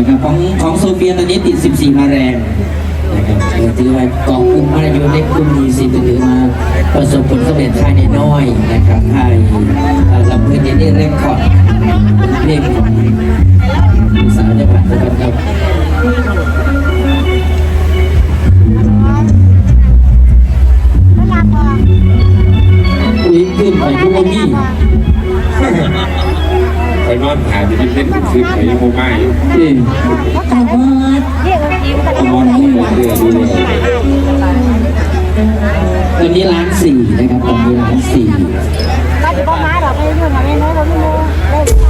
ะครับของของโซเฟียตอนนี้ติด 14 มาแรงนะครับถือว่ากองฟุ้มมาอยู่ในกลุ่มดีสิถือมาประสบผลสำเร็จภายในน้อยนะครับภายลำพื้นที่นี้เรคคอร์ดเพลงของสาวจังหวัดนะครับ ซื้อไข่ยังไม่ไหม้จริงตาบอดตาบอดนี่ตอนนี้ร้านสี่นะครับตอนนี้ร้านสี่ร้านจะบ้าม้หรอไม่เหอนไม่รู้เราม่อ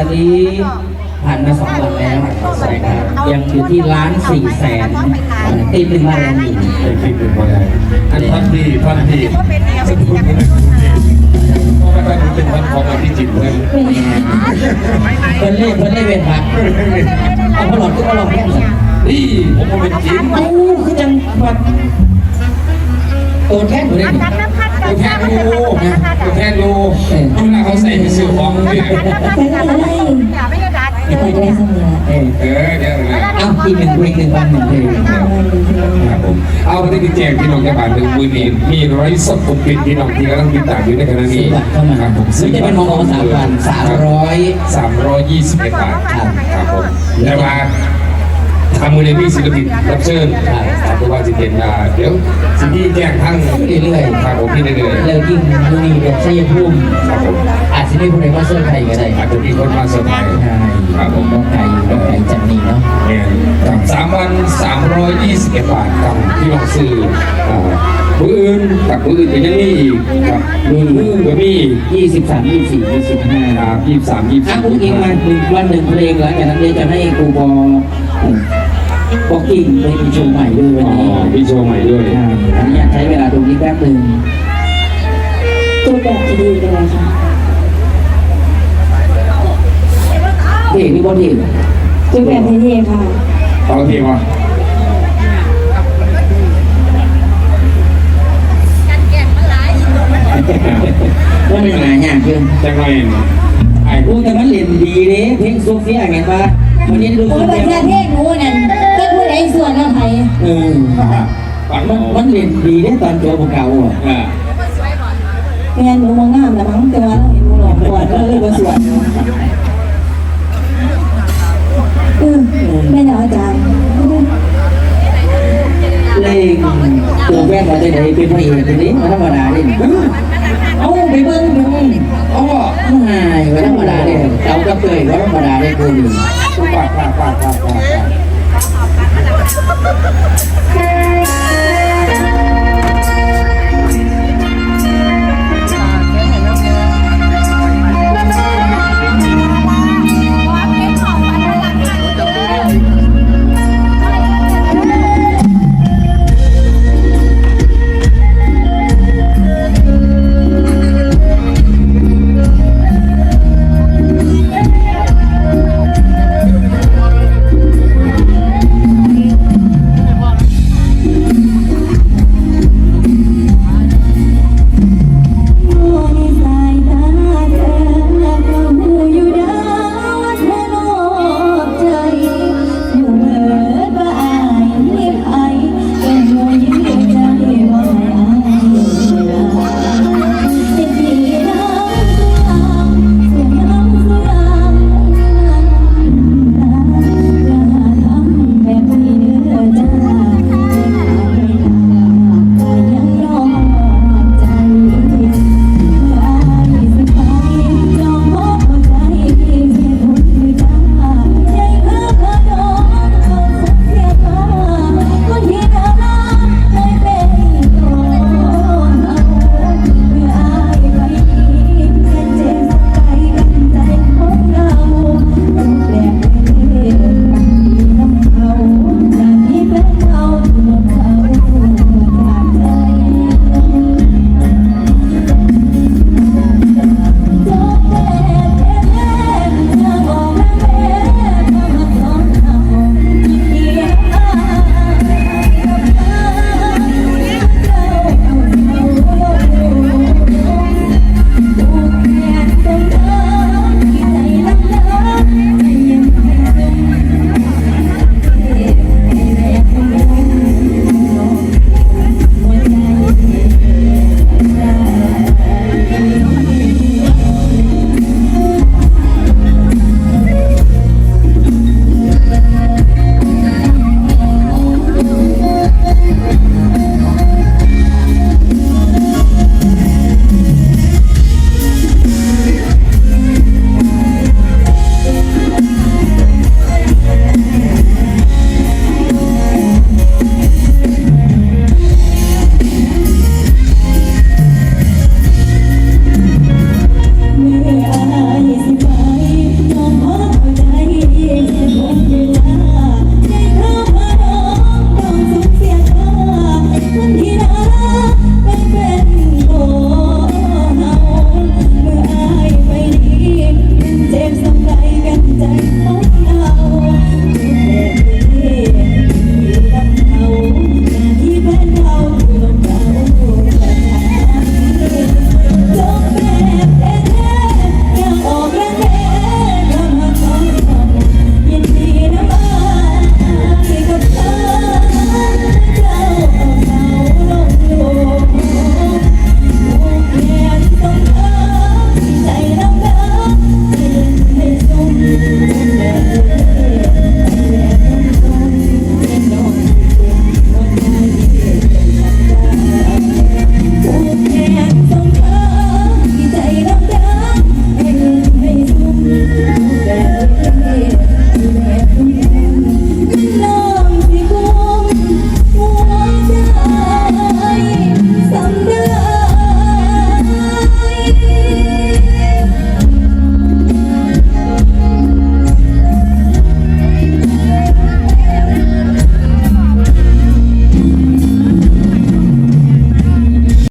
อนนี้ผ่านมาสองวันแล้วในะครับยังอยู่ที่ล้านสี่แสนตีหนึ่งพันอยู่ตีหนึ่งพันอันพันทีพันทีเป็นพันของอภิจิตรเลยเป็นเลขเป็นเลขเวทพันเอาพลอดก็พลอดแค่ไหนนี่ผมเป็นจริงโอ้คือจังหวัดตัวแค่หนูได้ ตัแทนดูตัแทนดูดูนะเขาใส่สื่อของเนี่ยไม่ได้ดัดเดี๋ยวไปได้เสมอเออเดี๋ยวนะเอาอีกหนึ่งเพลหนึ่งวันหนึ่งเลงครับผมเอาไปที่แจกที่น้องจะผ่านหนึ่งมือนี้มีร้อยสดปุกปิดพี่น้องที่กำลังติดตามอยู่ในขณะนี้ครับผมซื้อจะเป็นมองสามพันสามร้อยสามร้อยยี่สิบเอ็ดบาทครับผมแต่วมา ทางมูลนิธิศิลปินรับเชิญครับเพราะว่าจะเป็นอ่าเดี๋ยวสิ่งที่แจ้งทั้งเรื่อยๆครับผมที่เรื่อยแล้วยิ่งมือนี้เป็นชัยภูมิๆครับผม อาจจะไม่พูดเลยว่าเสื้อไทยก็ได้อาจจะมีคนมาเซอร์ไพรส์ใช่ครับผมต้องไก่ต้องไก่จากนี้เนาะเนี่ยครับสามพันสามร้อยยี่สิบเอ็ดบาทครับที่ลองซื้ออ่ามืออื่นกับมืออื่นก็ยังมีอีกครับมืออื่นก็มีอีกยี่สิบสามยี่สี่ยี่สิบห้าครับยี่สิบสามยี่สิบอะสี่อุ้งอิงมาหนึ่งวันหนึ่งเพลงแล้วจากนั้นเดี๋ยวจะให้ครูบอ บอกกิ่งไปมีโชว์ใหม่ด้วยวันอ๋อนี้มีโชว์ใหม่ด้วยอ่าอันนี้อยากใช้เวลาตรงนี้แป๊บหนึ่งตัวแบบจะดีกันเลยค่ะเพลงนี่บอดีตัวแบบเท่ๆค่ะ เอาเพลงวะว่ามันหายากเกินจังไรไอ้กูแต่มันเล่นดีเด้เพลงโซเฟียไงปะวันนี้ดูโอ้คนปเดีระยวเทศเทศหนูนั่นก็พูดไอ้ส่วนอะไรเออปังมันมันเล่นดีได้ตอนโจของเก่าอะอ่าแม่หนูมองงามแต่มั้งแต่ว่าเราเห็นหนูหลอกก่อนก็เลยมาสวนเออไม่ได้อาจารย์เพลงตัวแว่นมาได้ไหนเป็นพระเอกคนนี้ธรรมดาดิเอาไปเบิ้งดูอ๋อหายไปธรรมดาดิเอากระเตยก็ธรรมดาได้กูดีปากปากปากปากปาก